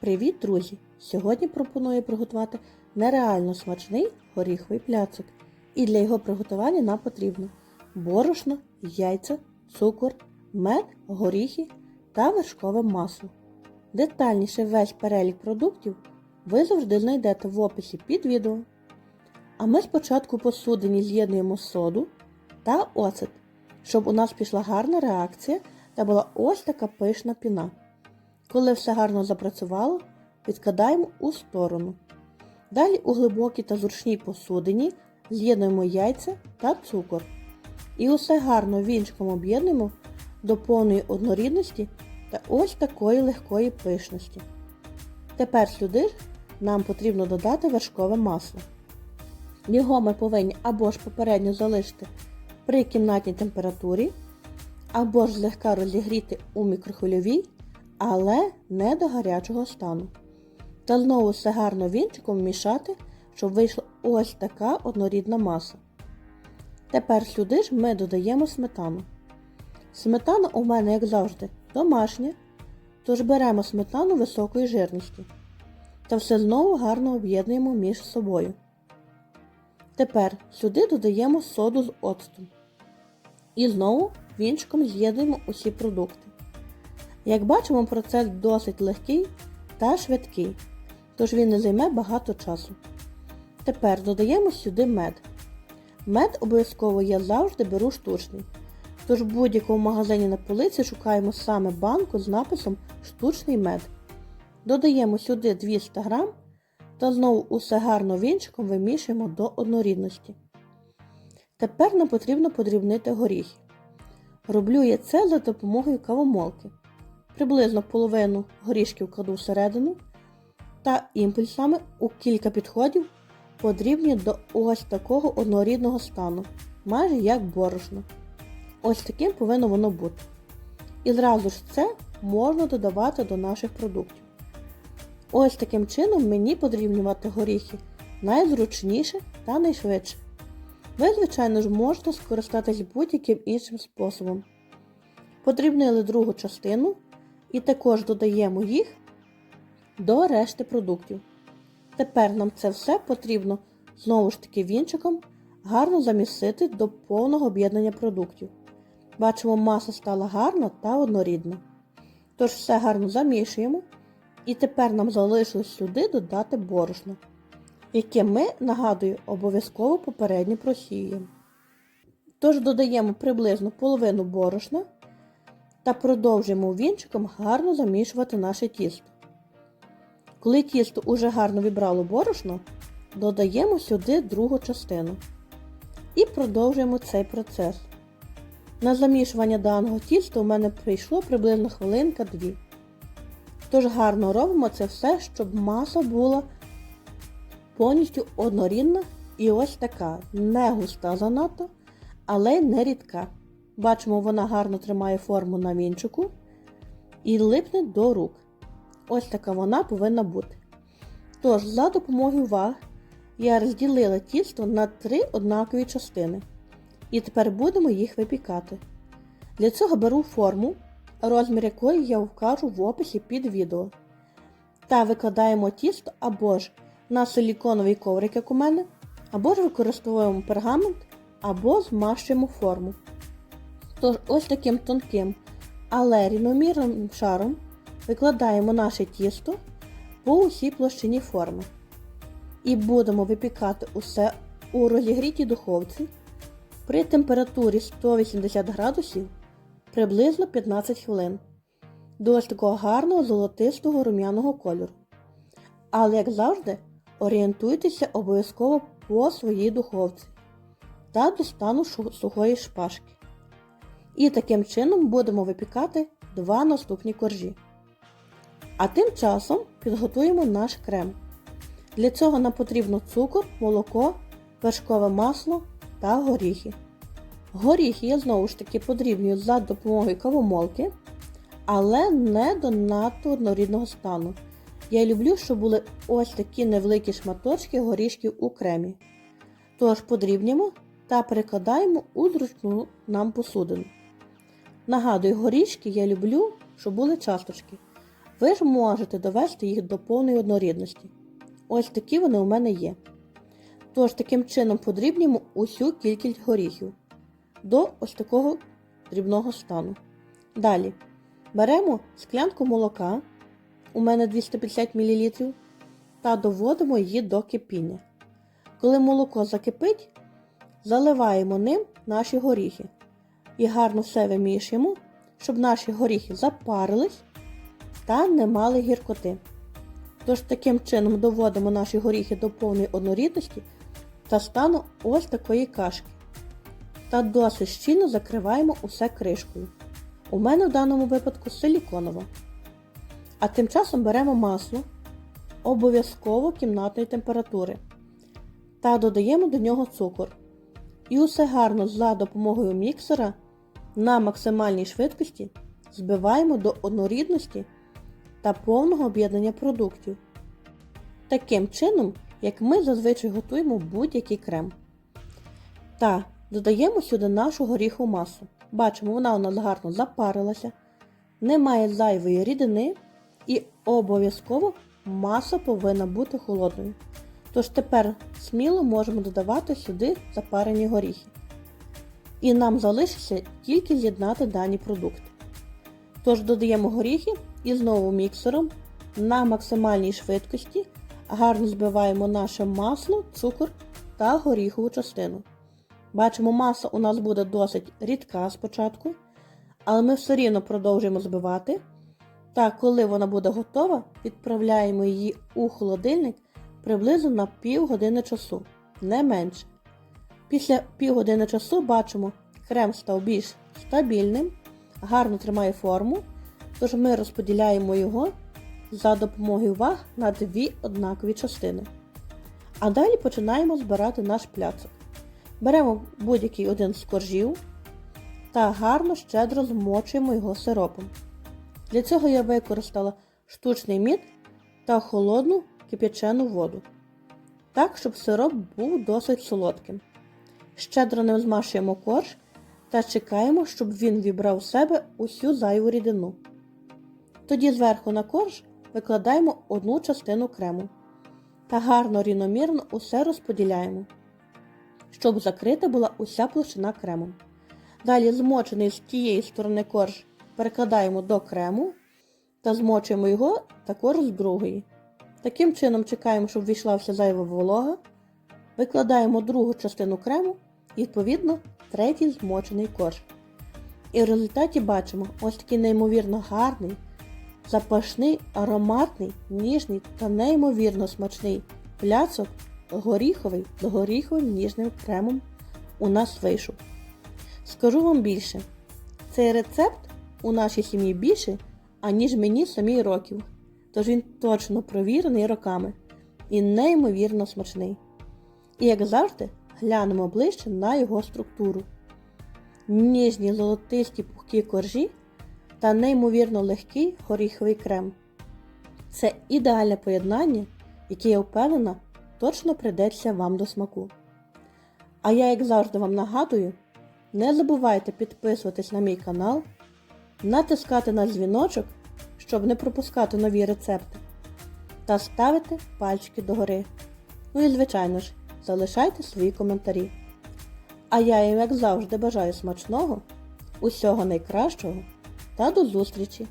Привіт, друзі! Сьогодні пропоную приготувати нереально смачний горіховий пляцик. І для його приготування нам потрібно борошно, яйця, цукор, мед, горіхи та вершкове масло. Детальніше весь перелік продуктів ви завжди знайдете в описі під відео. А ми спочатку посудині з'єднуємо соду та оцет, щоб у нас пішла гарна реакція та була ось така пишна піна. Коли все гарно запрацювало, відкладаємо у сторону. Далі у глибокій та зручній посудині з'єднуємо яйця та цукор. І усе гарно вінчиком об'єднуємо до повної однорідності та ось такої легкої пишності. Тепер сюди нам потрібно додати вершкове масло. Його ми повинні або ж попередньо залишити при кімнатній температурі, або ж злегка розігріти у мікрохвильовій але не до гарячого стану. Та знову все гарно вінчиком вмішати, щоб вийшла ось така однорідна маса. Тепер сюди ж ми додаємо сметану. Сметана у мене, як завжди, домашня, тож беремо сметану високої жирності та все знову гарно об'єднуємо між собою. Тепер сюди додаємо соду з оцтом. І знову вінчиком з'єднуємо усі продукти. Як бачимо, процес досить легкий та швидкий, тож він не займе багато часу. Тепер додаємо сюди мед. Мед обов'язково я завжди беру штучний. Тож в будь-якому магазині на полиці шукаємо саме банку з написом Штучний мед. Додаємо сюди 200 г та знову усе гарно вінчиком вимішуємо до однорідності. Тепер нам потрібно подрібнити горіхи. Роблю я це за допомогою кавомолки. Приблизно половину горішків кладу всередину та імпульсами у кілька підходів подрібні до ось такого однорідного стану, майже як борошно. Ось таким повинно воно бути. І зразу ж це можна додавати до наших продуктів. Ось таким чином мені подрібнювати горіхи найзручніше та найшвидше. Ви, звичайно ж, можете скористатись будь-яким іншим способом. Подрібнили другу частину і також додаємо їх до решти продуктів. Тепер нам це все потрібно знову ж таки вінчиком гарно замісити до повного об'єднання продуктів. Бачимо, маса стала гарна та однорідна. Тож все гарно замішуємо. І тепер нам залишилось сюди додати борошно, яке ми, нагадую, обов'язково попередньо просіюємо. Тож додаємо приблизно половину борошна та продовжуємо вінчиком гарно замішувати наше тісто. Коли тісто уже гарно вібрало борошно, додаємо сюди другу частину і продовжуємо цей процес. На замішування даного тіста у мене прийшло приблизно хвилинка-дві. Тож гарно робимо це все, щоб маса була повністю однорідна і ось така, не густа занадто, але не рідка. Бачимо, вона гарно тримає форму на вінчику і липне до рук. Ось така вона повинна бути. Тож, за допомогою ваг я розділила тісто на три однакові частини. І тепер будемо їх випікати. Для цього беру форму, розмір якої я вкажу в описі під відео. Та викладаємо тісто або ж на силіконовий коврик, як у мене, або ж використовуємо пергамент, або змащуємо форму. Тож ось таким тонким, але рівномірним шаром викладаємо наше тісто по усій площині форми. І будемо випікати усе у розігрітій духовці при температурі 180 градусів приблизно 15 хвилин до ось такого гарного золотистого рум'яного кольору. Але, як завжди, орієнтуйтеся обов'язково по своїй духовці та до стану сухої шпажки. І таким чином будемо випікати два наступні коржі. А тим часом підготуємо наш крем. Для цього нам потрібно цукор, молоко, вершкове масло та горіхи. Горіхи я знову ж таки подрібнюю за допомогою кавомолки, але не до надто однорідного стану. Я люблю, щоб були ось такі невеликі шматочки горішків у кремі. Тож подрібнюємо та перекладаємо у зручну нам посудину. Нагадую, горішки я люблю, щоб були часточки. ви ж можете довести їх до повної однорідності. Ось такі вони у мене є. Тож таким чином подрібнюємо усю кількість горіхів до ось такого дрібного стану. Далі беремо склянку молока, у мене 250 мл, та доводимо її до кипіння. Коли молоко закипить, заливаємо ним наші горіхи і гарно все вимішуємо, щоб наші горіхи запарились та не мали гіркоти. Тож таким чином доводимо наші горіхи до повної однорідності та стану ось такої кашки. Та досить щільно закриваємо усе кришкою. У мене в даному випадку силіконова. А тим часом беремо масло обов'язково кімнатної температури та додаємо до нього цукор. І усе гарно за допомогою міксера на максимальній швидкості збиваємо до однорідності та повного об'єднання продуктів. Таким чином, як ми зазвичай готуємо будь-який крем. Та додаємо сюди нашу горіхову масу. Бачимо, вона у нас гарно запарилася, немає зайвої рідини і обов'язково маса повинна бути холодною. Тож тепер сміло можемо додавати сюди запарені горіхи. І нам залишиться тільки з'єднати дані продукти. Тож додаємо горіхи і знову міксером на максимальній швидкості гарно збиваємо наше масло, цукор та горіхову частину. Бачимо, маса у нас буде досить рідка спочатку, але ми все рівно продовжуємо збивати. Та коли вона буде готова, відправляємо її у холодильник приблизно на півгодини часу, не менше. Після півгодини часу бачимо, крем став більш стабільним, гарно тримає форму, тож ми розподіляємо його за допомогою ваг на дві однакові частини. А далі починаємо збирати наш пляцок. Беремо будь-який один з коржів та гарно щедро змочуємо його сиропом. Для цього я використала штучний мід та холодну кип'ячену воду. Так, щоб сироп був досить солодким. Щедро ним змашуємо корж та чекаємо, щоб він вібрав в себе усю зайву рідину. Тоді зверху на корж викладаємо одну частину крему та гарно рівномірно усе розподіляємо, щоб закрита була уся площина кремом. Далі змочений з тієї сторони корж перекладаємо до крему та змочуємо його також з другої. Таким чином чекаємо, щоб війшла вся зайва волога, викладаємо другу частину крему відповідно, третій змочений корж. І в результаті бачимо ось такий неймовірно гарний, запашний, ароматний, ніжний та неймовірно смачний пляцок горіховий з горіховим ніжним кремом у нас вийшов. Скажу вам більше, цей рецепт у нашій сім'ї більше, аніж мені самій років, тож він точно провірений роками і неймовірно смачний. І як завжди, глянемо ближче на його структуру. Ніжні золотисті пухкі коржі та неймовірно легкий горіховий крем. Це ідеальне поєднання, яке я впевнена, точно прийдеться вам до смаку. А я, як завжди, вам нагадую, не забувайте підписуватись на мій канал, натискати на дзвіночок, щоб не пропускати нові рецепти, та ставити пальчики догори. Ну і, звичайно ж, залишайте свої коментарі. А я їм, як завжди, бажаю смачного, усього найкращого та до зустрічі!